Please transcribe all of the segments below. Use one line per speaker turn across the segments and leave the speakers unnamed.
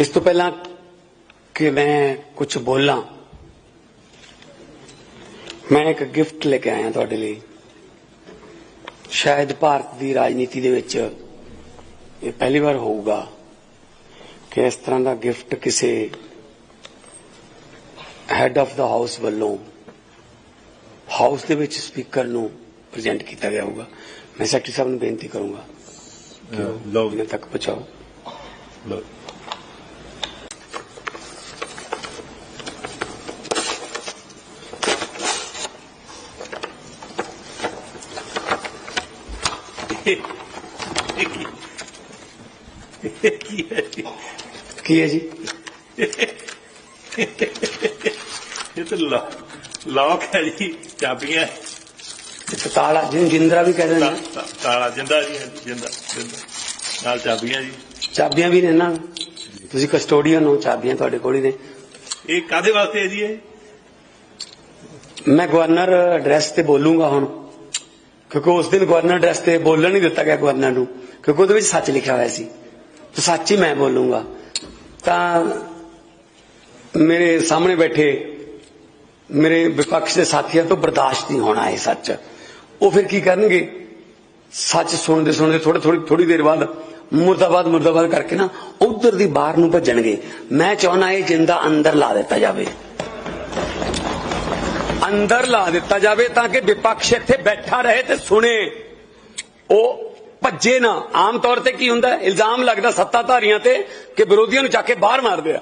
ਇਸ ਤੋਂ ਪਹਿਲਾਂ ਕਿ ਮੈਂ ਕੁਝ ਬੋਲਾਂ ਮੈਂ ਇੱਕ ਗਿਫਟ ਲੈ ਕੇ ਆਇਆ ਤੁਹਾਡੇ ਲਈ। ਸ਼ਾਇਦ ਭਾਰਤ ਦੀ ਰਾਜਨੀਤੀ ਦੇ ਵਿੱਚ ਇਹ ਪਹਿਲੀ ਵਾਰ ਹੋਊਗਾ ਕਿ ਇਸ ਤਰ੍ਹਾਂ ਦਾ ਗਿਫਟ ਕਿਸੇ ਹੈਡ ਆਫ ਦਾ ਹਾਊਸ ਵੱਲੋਂ ਹਾਊਸ ਦੇ ਵਿੱਚ ਸਪੀਕਰ ਨੂੰ ਪ੍ਰੈਜ਼ੈਂਟ ਕੀਤਾ ਗਿਆ ਹੋਊਗਾ। ਮੈਂ ਸੈਕਟਰੀ ਸਾਹਿਬ ਨੂੰ ਬੇਨਤੀ ਕਰੂੰਗਾ
ਲਓ
ਇਹਨਾਂ ਤੱਕ ਪਹੁੰਚਾਓ।
ਲਓ।
ਕੀ ਹੈ ਜੀ?
ਇਹ ਤਾਂ ਲੌਕ ਹੈ ਜੀ ਚਾਬੀਆਂ।
ਤਾਲਾ ਜਿਹਨੂੰ ਜਿੰਦਰਾ ਵੀ ਕਹਿੰਦੇ ਨੇ।
ਤਾਲਾ ਜਿੰਦਾ ਜੀ ਜਿੰਦਾ ਜਿੰਦਾ। ਨਾਲ ਚਾਬੀਆਂ ਜੀ।
ਚਾਬੀਆਂ ਵੀ ਨੇ ਨਾ? ਤੁਸੀਂ ਕਸਟੋਡੀਅਨ ਹੋ ਚਾਬੀਆਂ ਤੁਹਾਡੇ ਕੋਲ ਹੀ ਨੇ।
ਇਹ ਕਾਦੇ ਵਾਸਤੇ ਹੈ ਜੀ ਇਹ?
ਮੈਂ ਗਵਰਨਰ ਐਡਰੈਸ ਤੇ ਬੋਲੂੰਗਾ ਹੁਣ। ਕਿਉਂਕਿ ਉਸ ਦਿਨ ਗਵਰਨਰ ਐਡਰੈਸ ਤੇ ਬੋਲਣ ਨਹੀਂ ਦਿੱਤਾ ਗਿਆ ਗਵਰਨਰ ਨੂੰ, ਕਿਉਂਕਿ ਉਹਦੇ ਵਿੱਚ ਸੱਚ ਲਿਖਿਆ ਹੋਇਆ ਸੀ। ਤੇ ਸੱਚ ਹੀ ਮੈਂ ਬੋਲੂੰਗਾ। ਤਾਂ ਮੇਰੇ ਸਾਹਮਣੇ ਬੈਠੇ ਮੇਰੇ ਵਿਪਕਸ਼ ਦੇ ਸਾਥੀਆਂ ਤੋਂ ਬਰਦਾਸ਼ਤ ਨਹੀਂ ਹੋਣਾ ਇਹ ਸੱਚ। ਉਹ ਫਿਰ ਕੀ ਕਰਨਗੇ? ਸੱਚ ਸੁਣਦੇ ਸੁਣਦੇ ਥੋੜੀ ਥੋੜੀ ਥੋੜੀ ਦੇਰ ਬਾਅਦ ਮੁਰਦਾਬਾਦ ਮੁਰਦਾਬਾਦ ਕਰਕੇ ਨਾ ਉਧਰ ਦੀ ਬਾਹਰ ਨੂੰ ਭੱਜਣਗੇ। ਮੈਂ ਚਾਹਣਾ ਇਹ ਜਿੰਦਾ ਅੰਦਰ ਲਾ ਦਿੱਤਾ ਜਾਵੇ। ਅੰਦਰ ਲਾ ਦਿੱਤਾ ਜਾਵੇ ਤਾਂ ਕਿ ਵਿਪਕਸ਼ ਇੱਥੇ ਬੈਠਾ ਰਹੇ ਤੇ ਸੁਣੇ। ਉਹ ਭੱਜੇ ਨਾ। ਆਮ ਤੌਰ ਤੇ ਕੀ ਹੁੰਦਾ? ਇਲਜ਼ਾਮ ਲੱਗਦਾ ਸੱਤਾਧਾਰੀਆਂ ਤੇ ਕਿ ਵਿਰੋਧੀਆਂ ਨੂੰ ਚੱਕ ਕੇ ਬਾਹਰ ਮਾਰਦੇ ਆ।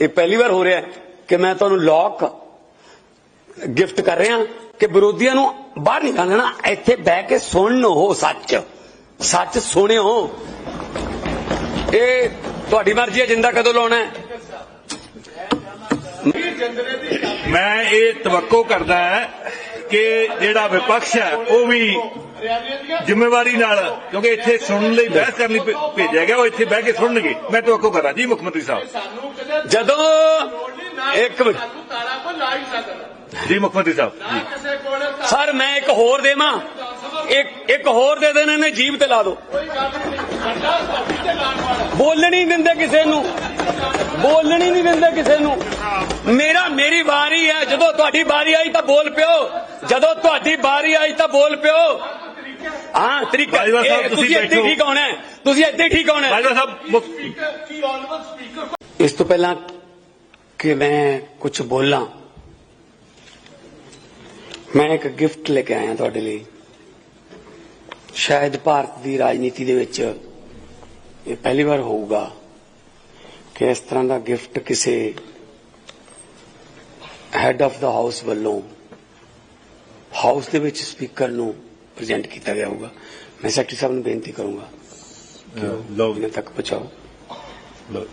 ਇਹ ਪਹਿਲੀ ਵਾਰ ਹੋ ਰਿਹਾ ਕਿ ਮੈਂ ਤੁਹਾਨੂੰ ਲੋਕ ਗਿਫਟ ਕਰ ਰਿਹਾ ਕਿ ਵਿਰੋਧੀਆਂ ਨੂੰ ਬਾਹਰ ਨਿਕਾਲਣਾ। ਇੱਥੇ ਬਹਿ ਕੇ ਸੁਣਨ ਉਹ ਸੱਚ। ਸੱਚ ਸੁਣਿਓ। ਇਹ ਤੁਹਾਡੀ ਮਰਜ਼ੀ ਹੈ। ਜਿੰਦਾ ਕਦੋਂ ਲਾਉਣਾ ਹੈ?
ਮੈਂ ਇਹ ਤਵੱਕੋ ਕਰਦਾ ਹੈ ਕਿ ਜਿਹੜਾ ਵਿਪਕਸ਼ ਹੈ, ਉਹ ਵੀ ਜ਼ਿੰਮੇਵਾਰੀ ਨਾਲ, ਕਿਉਂਕਿ ਇੱਥੇ ਸੁਣਨ ਲਈ ਬਹਿਸ ਕਰਨ ਲਈ ਭੇਜਿਆ ਗਿਆ, ਉਹ ਇੱਥੇ ਬਹਿ ਕੇ ਸੁਣਨਗੇ। ਮੈਂ ਤਵੱਕੋ ਕਰਾਂ ਜੀ ਮੁੱਖ ਮੰਤਰੀ ਸਾਹਿਬ।
ਜਦੋਂ ਇੱਕ
ਜੀ ਮੁੱਖ ਮੰਤਰੀ ਸਾਹਿਬ
ਸਰ, ਮੈਂ ਇੱਕ ਹੋਰ ਦੇਵਾਂ। ਇੱਕ ਇੱਕ ਹੋਰ ਦੇ ਦੇਣ, ਇਹਨੇ ਜੀਬ ਤੇ ਲਾ ਦਿਓ ਬੋਲਣੀ ਦਿੰਦੇ ਕਿਸੇ ਨੂੰ। ਬੋਲਣ ਹੀ ਨਹੀਂ ਦਿੰਦੇ ਕਿਸੇ ਨੂੰ। ਮੇਰਾ ਮੇਰੀ ਵਾਰੀ ਹੈ। ਜਦੋਂ ਤੁਹਾਡੀ ਵਾਰੀ ਆਈ ਤਾਂ ਬੋਲ ਪਿਓ। ਜਦੋਂ ਤੁਹਾਡੀ ਵਾਰੀ ਆਈ ਤਾਂ ਬੋਲ ਪਿਓ। ਹਾਂ ਤਰੀਕਾ
ਤੁਸੀਂ
ਇੱਥੇ। ਠੀਕ ਹੋਣਾ ਹੈ। ਤੁਸੀਂ ਇੱਥੇ ਠੀਕ
ਸਪੀਕਰ
ਇਸ ਤੋਂ ਪਹਿਲਾਂ ਕਿ ਮੈਂ ਕੁਝ ਬੋਲਾਂ ਮੈਂ ਇੱਕ ਗਿਫਟ ਲੈ ਕੇ ਆਇਆ ਤੁਹਾਡੇ ਲਈ। ਸ਼ਾਇਦ ਭਾਰਤ ਦੀ ਰਾਜਨੀਤੀ ਦੇ ਵਿੱਚ ਇਹ ਪਹਿਲੀ ਵਾਰ ਹੋਊਗਾ। ਕਿ ਇਸ ਤਰ੍ਹਾਂ ਦਾ ਗਿਫਟ ਕਿਸੇ ਹੈਡ ਆਫ ਦਾ ਹਾਊਸ ਵੱਲੋਂ ਹਾਊਸ ਦੇ ਵਿੱਚ ਸਪੀਕਰ ਨੂੰ ਪ੍ਰੈਜ਼ੈਂਟ ਕੀਤਾ ਗਿਆ ਹੋਊਗਾ। ਮੈਂ ਸੈਕਟਰੀ ਸਾਹਿਬ ਨੂੰ ਬੇਨਤੀ ਕਰੂੰਗਾ
ਲਓ।
ਇਹਨਾਂ ਤੱਕ ਪਹੁੰਚਾਓ।
ਲਓ।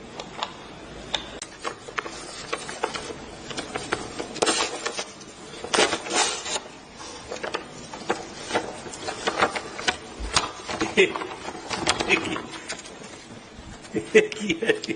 ਕੀ ਹੈ ਜੀ?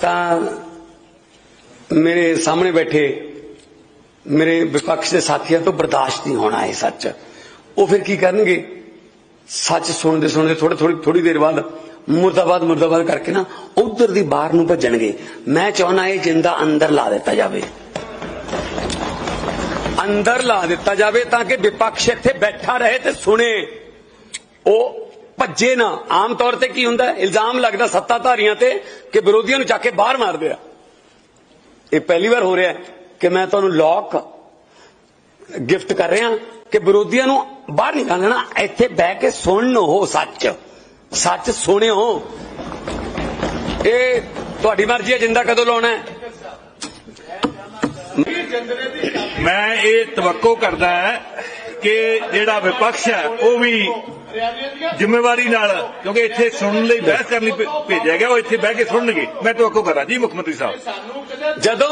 ਤਾਂ ਮੇਰੇ ਸਾਹਮਣੇ ਬੈਠੇ ਮੇਰੇ ਵਿਪਕਸ਼ ਦੇ ਸਾਥੀਆਂ ਤੋਂ ਬਰਦਾਸ਼ਤ ਨਹੀਂ ਹੋਣਾ ਇਹ ਸੱਚ। ਉਹ ਫਿਰ ਕੀ ਕਰਨਗੇ? ਸੱਚ ਸੁਣਦੇ ਸੁਣਦੇ ਥੋੜੇ ਥੋੜੀ ਥੋੜੀ ਦੇਰ ਬਾਅਦ ਮੁਰਦਾਬਾਦ ਮੁਰਦਾਬਾਦ ਕਰਕੇ ਨਾ ਉਧਰ ਦੀ ਬਾਹਰ ਨੂੰ ਭੱਜਣਗੇ। ਮੈਂ ਚਾਹਣਾ ਇਹ ਜਿੰਦਾ ਅੰਦਰ ਲਾ ਦਿੱਤਾ ਜਾਵੇ। ਅੰਦਰ ਲਾ ਦਿੱਤਾ ਜਾਵੇ ਤਾਂ ਕਿ ਵਿਪਕਸ਼ ਇੱਥੇ ਬੈਠਾ ਰਹੇ ਤੇ ਸੁਣੇ। ਉਹ ਭੱਜੇ ਨਾ। ਆਮ ਤੌਰ ਤੇ ਕੀ ਹੁੰਦਾ? ਇਲਜ਼ਾਮ ਲੱਗਦਾ ਸੱਤਾਧਾਰੀਆਂ ਤੇ ਕਿ ਵਿਰੋਧੀਆਂ ਨੂੰ ਚੱਕ ਕੇ ਬਾਹਰ ਮਾਰਦੇ ਆ। ਇਹ ਪਹਿਲੀ ਵਾਰ ਹੋ ਰਿਹਾ ਕਿ ਮੈਂ ਤੁਹਾਨੂੰ ਲੋਕ ਗਿਫਟ ਕਰ ਰਿਹਾ ਕਿ ਵਿਰੋਧੀਆਂ ਨੂੰ ਬਾਹਰ ਨਿਕਾਲਣਾ। ਇੱਥੇ ਬਹਿ ਕੇ ਸੁਣਨ ਹੋ ਸੱਚ। ਸੱਚ ਸੁਣਿਓ। ਇਹ ਤੁਹਾਡੀ ਮਰਜ਼ੀ ਹੈ, ਜਿੰਦਾ ਕਦੋਂ ਲਾਉਣਾ ਹੈ।
ਮੈਂ ਇਹ ਤਵੱਕੋ ਕਰਦਾ ਕਿ ਜਿਹੜਾ ਵਿਪਕਸ਼ ਹੈ, ਉਹ ਵੀ ਜ਼ਿੰਮੇਵਾਰੀ ਨਾਲ, ਕਿਉਂਕਿ ਇੱਥੇ ਸੁਣਨ ਲਈ ਬਹਿਸ ਕਰਨ ਲਈ ਭੇਜਿਆ ਗਿਆ, ਉਹ ਇੱਥੇ ਬਹਿ ਕੇ ਸੁਣਨਗੇ। ਮੈਂ ਤਵੱਕੋ ਕਰਾਂ ਜੀ, ਮੁੱਖ ਮੰਤਰੀ ਸਾਹਿਬ।
ਜਦੋਂ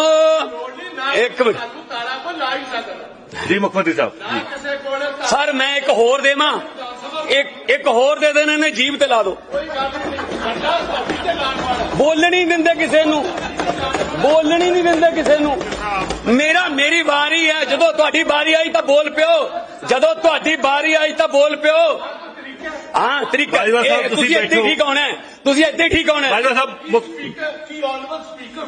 ਇੱਕ
ਜੀ, ਮੁੱਖ ਮੰਤਰੀ ਸਾਹਿਬ
ਸਰ, ਮੈਂ ਇੱਕ ਹੋਰ ਦੇਵਾਂ। ਇੱਕ ਇੱਕ ਹੋਰ ਦੇ ਦੇਣ, ਇਹਨੇ ਜੀਬ ਤੇ ਲਾ ਦਿਓ ਬੋਲਣੀ ਦਿੰਦੇ ਕਿਸੇ ਨੂੰ। ਬੋਲਣ ਹੀ ਨਹੀਂ ਦਿੰਦੇ ਕਿਸੇ ਨੂੰ ਮੇਰਾ ਮੇਰੀ ਵਾਰੀ ਹੈ ਜਦੋਂ ਤੁਹਾਡੀ ਵਾਰੀ ਆਈ ਤਾਂ ਬੋਲ ਪਿਓ ਜਦੋਂ ਤੁਹਾਡੀ ਵਾਰੀ ਆਈ ਤਾਂ ਬੋਲ ਪਿਓ ਹਾਂ ਤਰੀਕਾ
ਤੁਸੀਂ
ਤੁਸੀਂ ਇੱਥੇ। ਠੀਕ ਹੋਣਾ ਹੈ। ਤੁਸੀਂ ਇੱਥੇ ਠੀਕ ਹੋਣਾ ਹੈ।
ਬਾਜਵਾ ਸਾਹਿਬ
ਕੀ ਆਨਰੇਬਲ ਸਪੀਕਰ